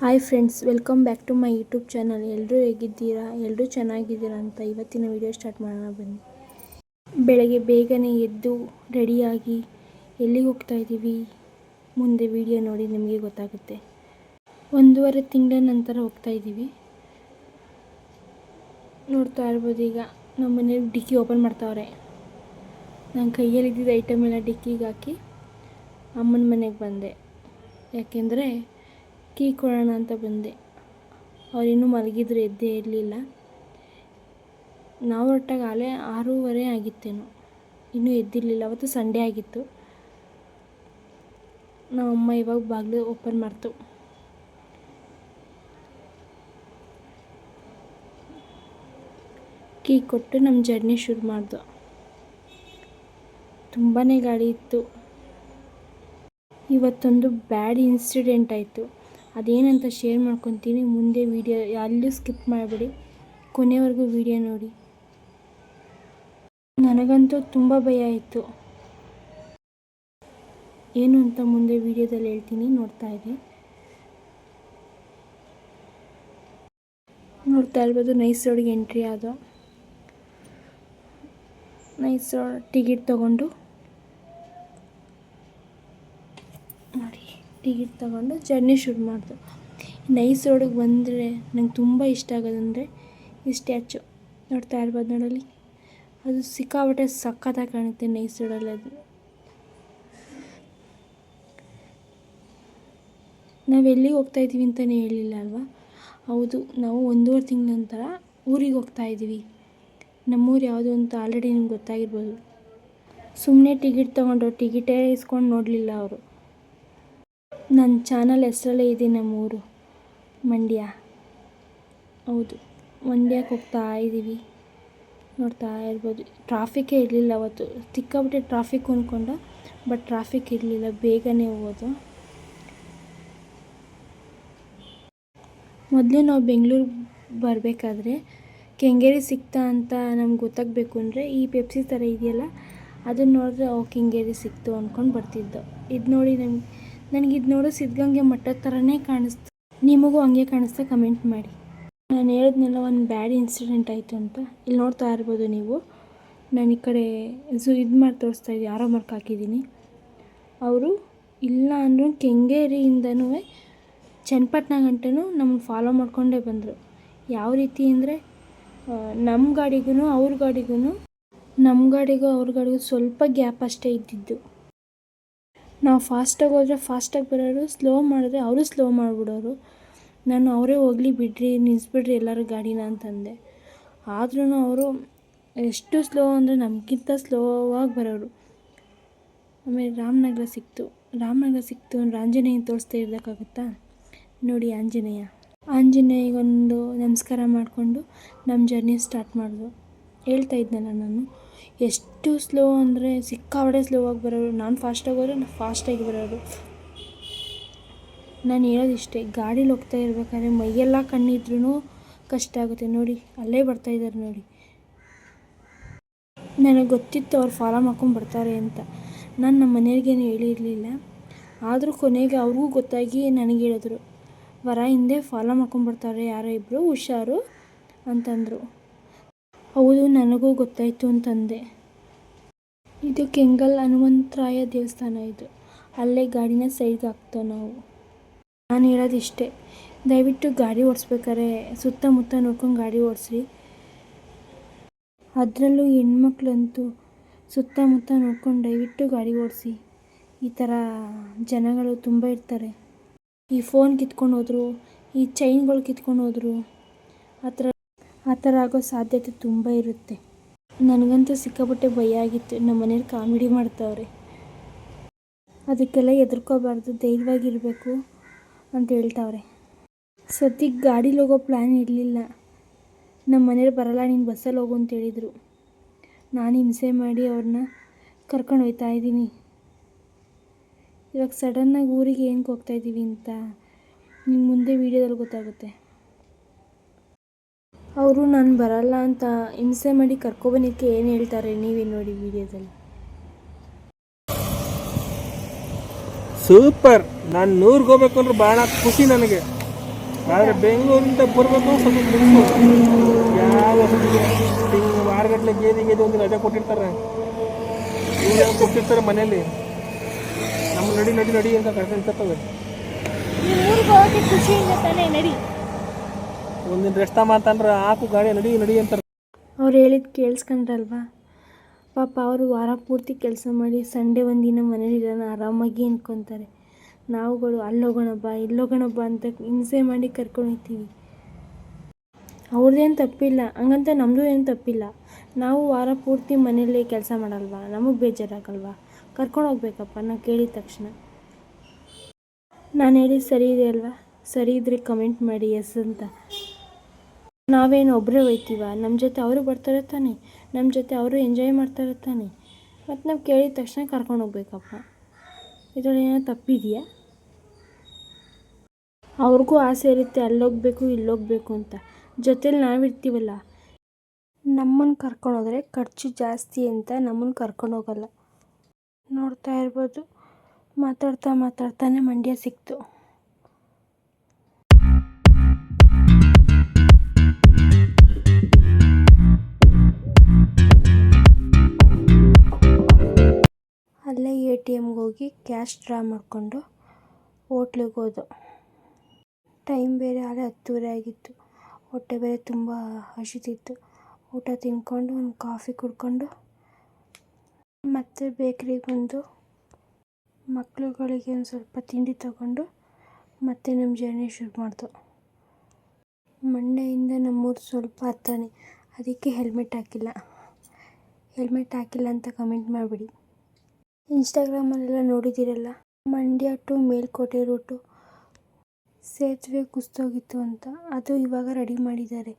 Hi friends welcome back to my YouTube channel ಎಲ್ಲರೂ ಹೇಗಿದ್ದೀರಾ? ಎಲ್ಲರೂ ಚೆನ್ನಾಗಿದ್ದೀರಾ ಅಂತ ಇವತ್ತಿನ ವಿಡಿಯೋ ಸ್ಟಾರ್ಟ್ ಮಾಡೋಣ ಬನ್ನಿ. ಬೆಳಗ್ಗೆ ಬೇಗನೆ ಎದ್ದು ರೆಡಿಯಾಗಿ ಎಲ್ಲಿಗೆ ಹೋಗ್ತಾ ಇದ್ದೀವಿ? ಮುಂದೆ ವಿಡಿಯೋ ನೋಡಿ ನಿಮಗೆ ಗೊತ್ತಾಗುತ್ತೆ. ಒಂದೂವರೆ ತಿಂಗಳ ನಂತರ ಹೋಗ್ತಾ ಇದ್ದೀವಿ. ನೋಡ್ತಾ ಇರ್ಬೋದು ಈಗ ನಮ್ಮ ಮನೇಲಿ ಡಿಕ್ಕಿ ಓಪನ್ ಮಾಡ್ತಾವ್ರೆ. ನನ್ನ ಕೈಯಲ್ಲಿದ್ದಿದ್ದ ಐಟಮ್ ಎಲ್ಲ ಡಿಕ್ಕಿಗೆ ಹಾಕಿ ಅಮ್ಮನ ಮನೆಗೆ ಬಂದೆ. ಯಾಕೆಂದರೆ ಕೀ ಕೊಡೋಣ ಅಂತ ಬಂದೆ. ಅವರಿನ್ನೂ ಮಲಗಿದ್ರು, ಎದ್ದೇ ಇರಲಿಲ್ಲ. ನಾವು ಹೊರಟಾಗ ಆಲೇ ಆರೂವರೆ ಆಗಿತ್ತೇನೋ. ಇನ್ನೂ ಎದ್ದಿರಲಿಲ್ಲ, ಅವತ್ತು ಸಂಡೇ ಆಗಿತ್ತು. ನಮ್ಮ ಅಮ್ಮ ಇವಾಗ ಬಾಗಿಲು ಓಪನ್ ಮಾಡ್ತು. ಕೀ ಕೊಟ್ಟು ನಮ್ಮ ಜರ್ನಿ ಶುರು ಮಾಡ್ದು. ತುಂಬಾ ಗಾಡಿ ಇತ್ತು. ಇವತ್ತೊಂದು ಬ್ಯಾಡ್ ಇನ್ಸಿಡೆಂಟ್ ಆಯಿತು. ಅದೇನಂತ ಶೇರ್ ಮಾಡ್ಕೊತೀನಿ. ಮುಂದೆ ವಿಡಿಯೋ ಎಲ್ಲೂ ಸ್ಕಿಪ್ ಮಾಡಬೇಡಿ. ಕೊನೆವರೆಗೂ ವಿಡಿಯೋ ನೋಡಿ. ನನಗಂತೂ ತುಂಬ ಭಯ ಆಯಿತು. ಏನು ಅಂತ ಮುಂದೆ ವಿಡಿಯೋದಲ್ಲಿ ಹೇಳ್ತೀನಿ. ನೋಡ್ತಾ ಇದೆ ನೋಡ್ತಾ ಇರ್ಬೋದು ನೈಸ್ ರೋಡ್ಗೆ ಎಂಟ್ರಿ ಆದ. ನೈಸ್ ರೋಡ್ ಟಿಕೆಟ್ ತೊಗೊಂಡು ಟಿಕೆಟ್ ತಗೊಂಡು ಜರ್ನಿ ಶುರು ಮಾಡಿದ್ರು ನೈಸ್ ರೋಡಿಗೆ ಬಂದರೆ ನಂಗೆ ತುಂಬ ಇಷ್ಟ ಆಗೋದಂದರೆ ಈ ಸ್ಟ್ಯಾಚು. ನೋಡ್ತಾ ಇರ್ಬೋದು ನೋಡಲ್ಲಿ. ಅದು ಸಿಕ್ಕಾಪಟ್ಟೆ ಸಖತ್ತಾಗಿ ಕಾಣುತ್ತೆ ನೈಸ್ ರೋಡಲ್ಲಿ ಅದು. ನಾವು ಎಲ್ಲಿಗೆ ಹೋಗ್ತಾ ಇದ್ದೀವಿ ಅಂತಲೇ ಹೇಳಿಲ್ಲ ಅಲ್ವಾ? ಹೌದು, ನಾವು ಒಂದೂವರೆ ತಿಂಗಳ ನಂತರ ಊರಿಗೆ ಹೋಗ್ತಾ ಇದ್ದೀವಿ. ನಮ್ಮೂರು ಯಾವುದು ಅಂತ ಆಲ್ರೆಡಿ ನಿಮ್ಗೆ ಗೊತ್ತಾಗಿರ್ಬೋದು. ಸುಮ್ಮನೆ ಟಿಕೆಟ್ ತೊಗೊಂಡು ಟಿಕೆಟೇ ಇಸ್ಕೊಂಡು ನೋಡಲಿಲ್ಲ ಅವರು. ನನ್ನ ಚಾನಲ್ ಹೆಸರಲ್ಲೇ ಇದೆ ನಮ್ಮೂರು ಮಂಡ್ಯ. ಹೌದು. ಮಂಡ್ಯಕ್ಕೆ ಹೋಗ್ತಾ ಇದ್ದೀವಿ ನೋಡ್ತಾ ಇರ್ಬೋದು. ಟ್ರಾಫಿಕ್ಕೇ ಇರಲಿಲ್ಲ ಅವತ್ತು. ಸಿಕ್ಕಾಪಟ್ಟೆ ಟ್ರಾಫಿಕ್ ಅಂದ್ಕೊಂಡ ಬಟ್ ಟ್ರಾಫಿಕ್ ಇರಲಿಲ್ಲ. ಬೇಗನೆ ಹೋಗೋದು. ಮೊದಲು ನಾವು ಬೆಂಗಳೂರಿಗೆ ಬರಬೇಕಾದ್ರೆ ಕೆಂಗೇರಿ ಸಿಕ್ತಾ ಅಂತ ನಮ್ಗೆ ಗೊತ್ತಾಗಬೇಕು ಅಂದರೆ ಈ ಪೆಪ್ಸಿ ಥರ ಇದೆಯಲ್ಲ, ಅದನ್ನ ನೋಡಿದ್ರೆ, ಓ, ಕೆಂಗೇರಿ ಸಿಕ್ತು ಅಂದ್ಕೊಂಡು ಬರ್ತಿದ್ದೋ. ಇದು ನೋಡಿ ನಮ್ಗೆ ನನಗೆ ಇದು ನೋಡೋ ಸಿದ್ಧಗಂಗೆ ಮಠದ ಥರನೇ ಕಾಣಿಸ್ತು. ನಿಮಗೂ ಹಂಗೆ ಕಾಣಿಸ್ತಾ ಕಮೆಂಟ್ ಮಾಡಿ. ನಾನು ಹೇಳಿದ್ನೆಲ್ಲ ಒಂದು ಬ್ಯಾಡ್ ಇನ್ಸಿಡೆಂಟ್ ಆಯಿತು ಅಂತ. ಇಲ್ಲಿ ನೋಡ್ತಾ ಇರ್ಬೋದು ನೀವು. ನಾನು ಈ ಕಡೆ ಝೂ ಇದು ಮಾಡಿ ತೋರಿಸ್ತಾ ಇದ್ದೀನಿ ಆರೋ ಮಾರ್ಕ್ ಹಾಕಿದ್ದೀನಿ. ಅವರು ಇಲ್ಲ ಅಂದರೂ ಕೆಂಗೇರಿಯಿಂದನೂ ಚನ್ನಪಟ್ಟಣ ಗಂಟನೂ ನಮ್ಮನ್ನು ಫಾಲೋ ಮಾಡಿಕೊಂಡೇ ಬಂದರು. ಯಾವ ರೀತಿ ಅಂದರೆ ನಮ್ಮ ಗಾಡಿಗೂ ಅವ್ರ ಗಾಡಿಗೂ ನಮ್ಮ ಗಾಡಿಗೂ ಅವ್ರ ಗಾಡಿಗೂ ಸ್ವಲ್ಪ ಗ್ಯಾಪ್ ಅಷ್ಟೇ ಇದ್ದಿದ್ದು. ನಾವು ಫಾಸ್ಟಾಗಿ ಹೋದರೆ ಫಾಸ್ಟಾಗಿ ಬರೋರು, ಸ್ಲೋ ಮಾಡಿದ್ರೆ ಅವರು ಸ್ಲೋ ಮಾಡಿಬಿಡೋರು. ನಾನು ಅವರೇ ಹೋಗಲಿ ಬಿಡ್ರಿ ನಿಲ್ಲಿಸ್ಬಿಡ್ರಿ ಎಲ್ಲರೂ ಗಾಡಿನ ಅಂತಂದೆ. ಆದ್ರೂ ಅವರು ಎಷ್ಟು ಸ್ಲೋ ಅಂದರೆ ನಮಗಿಂತ ಸ್ಲೋವಾಗಿ ಬರೋರು. ಆಮೇಲೆ ರಾಮನಗರ ಸಿಕ್ತು. ರಾಮನಗರ ಸಿಕ್ತು ಅಂದ್ರೆ ಆಂಜನೇಯನ ತೋರಿಸ್ತಾ ಇರಬೇಕಾಗುತ್ತಾ? ನೋಡಿ ಆಂಜನೇಯ. ಆಂಜನೇಯಗೊಂದು ನಮಸ್ಕಾರ ಮಾಡಿಕೊಂಡು ನಮ್ಮ ಜರ್ನಿ ಸ್ಟಾರ್ಟ್ ಮಾಡಿದ್ರು ಹೇಳ್ತಾ ಇದ್ನಲ್ಲ ನಾನು. ಎಷ್ಟು ಸ್ಲೋ ಅಂದರೆ ಸಿಕ್ಕಾಪಟ್ಟೆ ಸ್ಲೋ ಆಗಿ ಬರೋರು, ನಾನು ಫಾಸ್ಟಾಗಿ ಹೋದ್ರೆ ಫಾಸ್ಟಾಗಿ ಬರೋರು. ನಾನು ಹೇಳೋದು ಇಷ್ಟೇ, ಗಾಡೀಲಿ ಹೋಗ್ತಾ ಇರ್ಬೇಕಾದ್ರೆ ಮೈಯೆಲ್ಲ ಕಣ್ಣಿದ್ರೂ ಕಷ್ಟ ಆಗುತ್ತೆ. ನೋಡಿ, ಅಲ್ಲೇ ಬರ್ತಾ ಇದ್ದಾರೆ ನೋಡಿ. ನನಗೆ ಗೊತ್ತಿತ್ತು ಅವ್ರು ಫಾಲೋ ಮಾಡ್ಕೊಂಡು ಬರ್ತಾರೆ ಅಂತ. ನಾನು ನಮ್ಮ ಮನೆಯವ್ರಿಗೇನು ಹೇಳಿರಲಿಲ್ಲ. ಆದರೂ ಕೊನೆಗೆ ಅವ್ರಿಗೂ ಗೊತ್ತಾಗಿ ನನಗೆ ಹೇಳಿದ್ರು, ವರ ಹಿಂದೆ ಫಾಲೋ ಮಾಡ್ಕೊಂಡು ಬರ್ತಾರೆ ಯಾರೋ ಇಬ್ಬರು ಹುಷಾರು ಅಂತಂದರು. ಹೌದು, ನನಗೂ ಗೊತ್ತಾಯಿತು ಅಂತಂದೆ. ಇದು ಕೆಂಗಲ್ ಹನುಮಂತರಾಯ ದೇವಸ್ಥಾನ ಇದು. ಅಲ್ಲೇ ಗಾಡಿನ ಸೈಡ್ಗೆ ಹಾಕ್ತೇವೆ ನಾವು. ನಾನು ಹೇಳೋದಿಷ್ಟೇ ದಯವಿಟ್ಟು ಗಾಡಿ ಓಡಿಸ್ಬೇಕಾರೆ ಸುತ್ತಮುತ್ತ ನೋಡ್ಕೊಂಡು ಗಾಡಿ ಓಡಿಸ್ರಿ. ಅದರಲ್ಲೂ ಹೆಣ್ಮಕ್ಳಂತೂ ಸುತ್ತಮುತ್ತ ನೋಡ್ಕೊಂಡು ದಯವಿಟ್ಟು ಗಾಡಿ ಓಡಿಸಿ. ಈ ಥರ ಜನಗಳು ತುಂಬ ಇರ್ತಾರೆ. ಈ ಫೋನ್ ಕಿತ್ಕೊಂಡು ಹೋದರು, ಈ ಚೈನ್ಗಳು ಕಿತ್ಕೊಂಡು ಹೋದರು, ಆ ಥರ ಆ ಥರ ಆಗೋ ಸಾಧ್ಯತೆ ತುಂಬ ಇರುತ್ತೆ. ನನಗಂತೂ ಸಿಕ್ಕಾಪಟ್ಟೆ ಭಯ ಆಗಿತ್ತು. ನಮ್ಮ ಮನೇಲಿ ಕಾಮಿಡಿ ಮಾಡ್ತಾವ್ರೆ. ಅದಕ್ಕೆಲ್ಲ ಹೆದರ್ಕೋಬಾರ್ದು. ಧೈರ್ಯವಾಗಿರಬೇಕು ಅಂತ ಹೇಳ್ತಾವ್ರೆ. ಸದ್ಯಕ್ಕೆ ಗಾಡೀಲಿ ಹೋಗೋ ಪ್ಲ್ಯಾನ್ ಇರಲಿಲ್ಲ. ನಮ್ಮ ಮನೇಲಿ ಬರಲ್ಲ, ನೀನು ಬಸ್ಸಲ್ಲಿ ಹೋಗು ಅಂತ ಹೇಳಿದರು. ನಾನು ಹಿಂಸೆ ಮಾಡಿ ಅವ್ರನ್ನ ಕರ್ಕೊಂಡು ಹೋಗ್ತಾ ಇದ್ದೀನಿ. ಇವಾಗ ಸಡನ್ನಾಗಿ ಊರಿಗೆ ಏನಕ್ಕೆ ಹೋಗ್ತಾ ಇದ್ದೀವಿ ಅಂತ ನಿಮ್ಮ ಮುಂದೆ ವೀಡಿಯೋದಲ್ಲಿ ಗೊತ್ತಾಗುತ್ತೆ. ಅವರು ನಾನು ಬರಲ್ಲ ಅಂತ ಹಿಂಸೆ ಮಾಡಿ ಕರ್ಕೊಬಂದಿದ್ದಕ್ಕೆ ಏನು ಹೇಳ್ತಾರೆ ನೀವೇ ನೋಡಿ ವಿಡಿಯೋದಲ್ಲಿ. ಸೂಪರ್. ನಾನು ನೂರ್ಗೆ ಹೋಗ್ಬೇಕು ಅಂದ್ರೆ ಭಾಳ ಖುಷಿ ನನಗೆ. ಆದರೆ ಬೆಂಗಳೂರಿಂದ ಬರಬೇಕು ಸ್ವಲ್ಪ ಯಾವ ವಾರಗಟ್ಟಲೆ ಗೇದಿ ಗೇದಿ ಒಂದು ರಜೆ ಕೊಟ್ಟಿರ್ತಾರೆ. ಇವ್ರು ಕೊಟ್ಟಿರ್ತಾರೆ ಮನೆಯಲ್ಲಿ. ನಮ್ಮ ನಡಿ ನಡಿ ನಡಿ ಅಂತ ಕರ್ಕೊಂಡು ನೀವು ಊರಿಗೆ ಹೋಗೋಕ್ಕೆ ಖುಷಿಯಿಂದ ತಾನೇ ನಡಿ. ಒಂದಿನ ರೆಸ್ಟ್ ಗಾಡಿ, ನಡಿ ನಡಿ ಅಂತಾರೆ. ಅವ್ರು ಹೇಳಿದ್ ಕೇಳಿಸ್ಕೊಂಡ್ರಲ್ವಾ? ಪಾಪ ಅವರು ವಾರ ಪೂರ್ತಿ ಕೆಲಸ ಮಾಡಿ ಸಂಡೇ ಒಂದಿನ ಮನೇಲಿರೋಣ ಆರಾಮಾಗಿ ಅನ್ಕೊತಾರೆ ನಾವುಗಳು ಅಲ್ಲೋಗೋಣ ಬಾ ಅಂತ ಹಿಂಸೆ ಮಾಡಿ ಕರ್ಕೊಂಡು ಹೋಗ್ತೀವಿ. ಅವ್ರದ್ದೇನು ತಪ್ಪಿಲ್ಲ, ಹಂಗಂತ ನಮ್ಮದು ಏನು ತಪ್ಪಿಲ್ಲ. ನಾವು ವಾರ ಪೂರ್ತಿ ಮನೇಲಿ ಕೆಲಸ ಮಾಡಲ್ವಾ? ನಮಗೆ ಬೇಜಾರಾಗಲ್ವಾ? ಕರ್ಕೊಂಡು ಹೋಗ್ಬೇಕಪ್ಪ, ನಾನು ಕೇಳಿದ ತಕ್ಷಣ. ನಾನು ಹೇಳಿದ ಸರಿ ಇದೆ ಅಲ್ವಾ? ಸರಿ ಇದ್ರೆ ಕಮೆಂಟ್ ಮಾಡಿ ಎಸ್ ಅಂತ. ನಾವೇನು ಒಬ್ಬರೇ ಹೋಯ್ತೀವ? ನಮ್ಮ ಜೊತೆ ಅವರು ಬರ್ತಾರೆ ತಾನೆ. ನಮ್ಮ ಜೊತೆ ಅವರು ಎಂಜಾಯ್ ಮಾಡ್ತಾರೆ ತಾನೆ. ಮತ್ತು ನಾವು ಕೇಳಿದ ತಕ್ಷಣ ಕರ್ಕೊಂಡು ಹೋಗ್ಬೇಕಪ್ಪ. ಇದರಲ್ಲಿ ಏನೋ ತಪ್ಪಿದೆಯಾ? ಅವ್ರಿಗೂ ಆಸೆ ಇರುತ್ತೆ ಅಲ್ಲೋಗ್ಬೇಕು, ಇಲ್ಲೋಗ್ಬೇಕು ಅಂತ. ಜೊತೇಲಿ ನಾವಿರ್ತೀವಲ್ಲ. ನಮ್ಮನ್ನು ಕರ್ಕೊಂಡೋದ್ರೆ ಖರ್ಚು ಜಾಸ್ತಿ ಅಂತ ನಮ್ಮನ್ನು ಕರ್ಕೊಂಡು ಹೋಗಲ್ಲ. ನೋಡ್ತಾ ಇರ್ಬೋದು. ಮಾತಾಡ್ತಾ ಮಾತಾಡ್ತಾನೆ ಮಂಡ್ಯ ಸಿಕ್ತು. ಟಿ ಎಮ್ಗೆ ಹೋಗಿ ಕ್ಯಾಶ್ ಡ್ರಾ ಮಾಡಿಕೊಂಡು ಹೋಟ್ಲಿಗೆ ಹೋದೋ ಟೈಮ್ ಬೇರೆ ಆಗಲೇ ಹತ್ತುವರೆ ಆಗಿತ್ತು. ಹೊಟ್ಟೆ ಬೇರೆ ತುಂಬ ಹಸಿತಿತ್ತು. ಊಟ ತಿಂದ್ಕೊಂಡು ಒಂದು ಕಾಫಿ ಕುಡ್ಕೊಂಡು ಮತ್ತೆ ಬೇಕ್ರಿಗೆ ಬಂದು ಮಕ್ಕಳುಗಳಿಗೆ ಒಂದು ಸ್ವಲ್ಪ ತಿಂಡಿ ತಗೊಂಡು ಮತ್ತೆ ನಮ್ಮ ಜರ್ನಿ ಶುರು ಮಾಡ್ದೋ. ಮಂಡೆಯಿಂದ ನಮ್ಮೂರು ಸ್ವಲ್ಪ ಹತ್ತಾನೆ. ಅದಕ್ಕೆ ಹೆಲ್ಮೆಟ್ ಹಾಕಿಲ್ಲ. ಹೆಲ್ಮೆಟ್ ಹಾಕಿಲ್ಲ ಅಂತ ಕಮೆಂಟ್ ಮಾಡಿಬಿಡಿ. ಇನ್ಸ್ಟಾಗ್ರಾಮಲ್ಲೆಲ್ಲ ನೋಡಿದ್ದೀರಲ್ಲ? Mandya to Melukote route. ಸೇತುವೆ ಕುಸಿದೋಗಿತ್ತು ಅಂತ. ಅದು ಇವಾಗ ರೆಡಿ ಮಾಡಿದ್ದಾರೆ.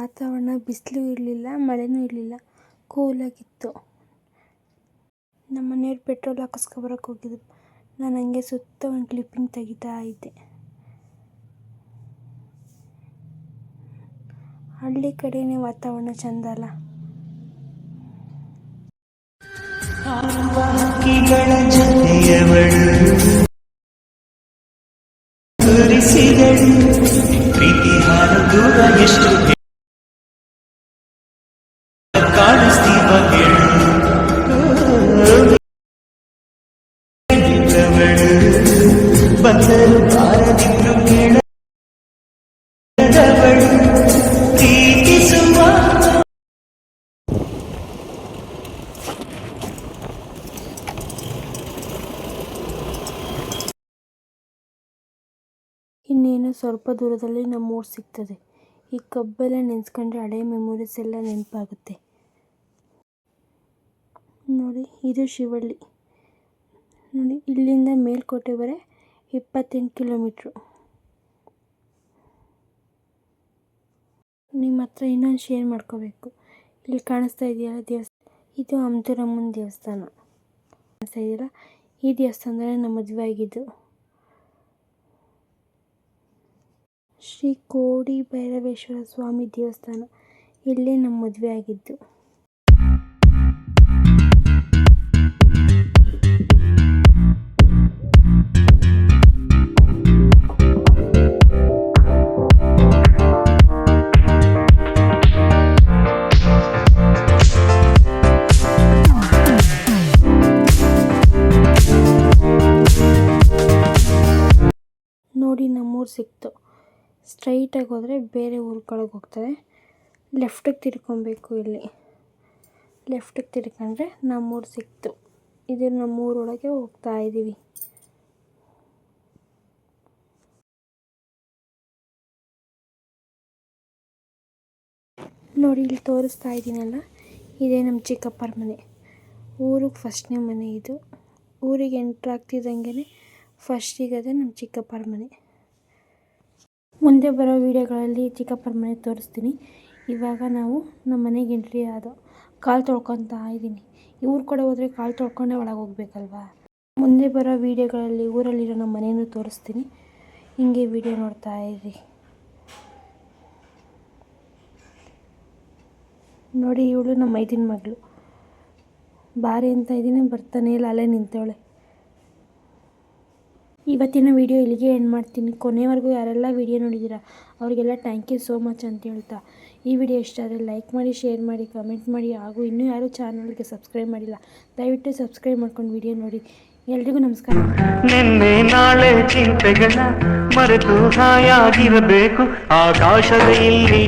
ವಾತಾವರಣ ಬಿಸಿಲು ಇರಲಿಲ್ಲ, ಮಳೆನೂ ಇರಲಿಲ್ಲ. ಕೂಲಾಗಿತ್ತು. ನಮ್ಮ ಮನೆಯವ್ರು ಪೆಟ್ರೋಲ್ ಹಾಕಿಸ್ಕೊಬರಕ್ಕೆ ಹೋಗಿದ್ರು ನಾನು ಹಂಗೆ ಸುತ್ತ ಒಂದು ಕ್ಲಿಪ್ಪಿಂಗ್ ತೆಗಿತಾ ಇದ್ದೆ. ಹಳ್ಳಿ ಕಡೆಯೇ ವಾತಾವರಣ ಚಂದ ಅಲ್ಲ. ಜೊತೆಯವಳು. ಇನ್ನೇನು ಸ್ವಲ್ಪ ದೂರದಲ್ಲಿ ನಮ್ಮೂರು ಸಿಗ್ತದೆ ಈ ಕಬ್ಬೆಲ್ಲ ನೆನೆಸ್ಕೊಂಡ್ರೆ ಹಳೆ ಮೆಮೊರೀಸ್ ಎಲ್ಲ ನೆನಪಾಗುತ್ತೆ ನೋಡಿ, ಇದು ಶಿವಳ್ಳಿ. ನೋಡಿ, ಇಲ್ಲಿಂದ ಮೇಲ್ಕೋಟೆ ಬರೆ ಇಪ್ಪತ್ತೆಂಟು ಕಿಲೋಮೀಟ್ರು. ನಿಮ್ಮ ಹತ್ರ ಇನ್ನೊಂದು ಶೇರ್ ಮಾಡ್ಕೋಬೇಕು. ಇಲ್ಲಿ ಕಾಣಿಸ್ತಾ ಇದೆಯಲ್ಲ ದೇವಸ್ಥಾನ? ಇದು ಅಮ್ತುರಮ್ಮನ ದೇವಸ್ಥಾನ. ಕಾಣಿಸ್ತಾ ಇದೆಯಲ್ಲ? ಈ ದೇವಸ್ಥಾನದಲ್ಲಿ ನಮ್ಮ ಮದುವೆ ಆಗಿದ್ದು. ಶ್ರೀ ಕೋಡಿ ಭೈರವೇಶ್ವರ ಸ್ವಾಮಿ ದೇವಸ್ಥಾನ. ಇಲ್ಲೇ ನಮ್ಮ ಮದುವೆ ಆಗಿದ್ದು. ನೋಡಿ ನಮ್ಮೂರು ಸಿಕ್ತು. ಸ್ಟ್ರೈಟಾಗಿ ಹೋದರೆ ಬೇರೆ ಊರುಗಳಿಗೆ ಹೋಗ್ತದೆ ಲೆಫ್ಟಿಗೆ ತಿರ್ಕೊಬೇಕು ಇಲ್ಲಿ. ಲೆಫ್ಟಿಗೆ ತಿರ್ಕೊಂಡ್ರೆ ನಮ್ಮೂರು ಸಿಕ್ತು. ಇದು ನಮ್ಮೂರೊಳಗೆ ಹೋಗ್ತಾ ಇದ್ದೀವಿ ನೋಡಿ ಇಲ್ಲಿ ತೋರಿಸ್ತಾ ಇದ್ದೀನಲ್ಲ ಇದೇ ನಮ್ಮ ಚಿಕ್ಕಪ್ಪರ ಮನೆ. ಊರಿಗೆ ಫಸ್ಟ್ನೇ ಮನೆ ಇದು. ಊರಿಗೆ ಎಂಟ್ರ್ ಆಗ್ತಿದ್ದಂಗೆ ಫಸ್ಟಿಗೆ ಅದೇ ನಮ್ಮ ಚಿಕ್ಕಪ್ಪರ ಮನೆ. ಮುಂದೆ ಬರೋ ವೀಡಿಯೋಗಳಲ್ಲಿ ಚಿಕ್ಕಪ್ಪರ ಮನೆ ತೋರಿಸ್ತೀನಿ. ಇವಾಗ ನಾವು ನಮ್ಮ ಮನೆಗೆ ಎಂಟ್ರಿ ಆದೋ ಕಾಲು ತೊಳ್ಕೊತಾ ಇದ್ದೀನಿ. ಇವ್ರ ಕಡೆ ಹೋದರೆ ಕಾಲು ತೊಳ್ಕೊಂಡೆ ಒಳಗೆ ಹೋಗ್ಬೇಕಲ್ವಾ? ಮುಂದೆ ಬರೋ ವೀಡಿಯೋಗಳಲ್ಲಿ ಊರಲ್ಲಿರೋ ನಮ್ಮ ಮನೆಯೂ ತೋರಿಸ್ತೀನಿ. ಹಿಂಗೆ ವಿಡಿಯೋ ನೋಡ್ತಾ ಇರಿ. ನೋಡಿ ಇವಳು ನಮ್ಮ ಮೈದಿನ ಮಗಳು. ಬಾರಿ ಅಂತ ಇದ್ದೀನಿ, ಬರ್ತಾನೆ ಇಲ್ಲ, ಅಲ್ಲೇ ನಿಂತವಳೆ. ಇವತ್ತಿನ ವಿಡಿಯೋ ಇಲ್ಲಿಗೆ ಎಂಡ್ ಮಾಡ್ತೀನಿ. ಕೊನೆವರೆಗೂ ಯಾರೆಲ್ಲ ವಿಡಿಯೋ ನೋಡಿದ್ದೀರಾ, ಅವರಿಗೆಲ್ಲ ಥ್ಯಾಂಕ್ ಯು ಸೋ ಮಚ್ ಅಂತ ಹೇಳ್ತಾ. ಈ ವಿಡಿಯೋ ಇಷ್ಟ ಆದರೆ ಲೈಕ್ ಮಾಡಿ ಶೇರ್ ಮಾಡಿ ಕಮೆಂಟ್ ಮಾಡಿ, ಹಾಗೂ ಇನ್ನೂ ಯಾರೂ ಚಾನಲ್ಗೆ ಸಬ್ಸ್ಕ್ರೈಬ್ ಮಾಡಿಲ್ಲ, ದಯವಿಟ್ಟು ಸಬ್ಸ್ಕ್ರೈಬ್ ಮಾಡ್ಕೊಂಡು ವಿಡಿಯೋ ನೋಡಿ. ಎಲ್ರಿಗೂ ನಮಸ್ಕಾರ. ನಿನ್ನೆ ನಾಳೆ ಚಿಂತೆಗಳ ಮರೆತು ಹಾಯಾಗಿರಬೇಕು. ಆಕಾಶದ ಇಲ್ಲಿ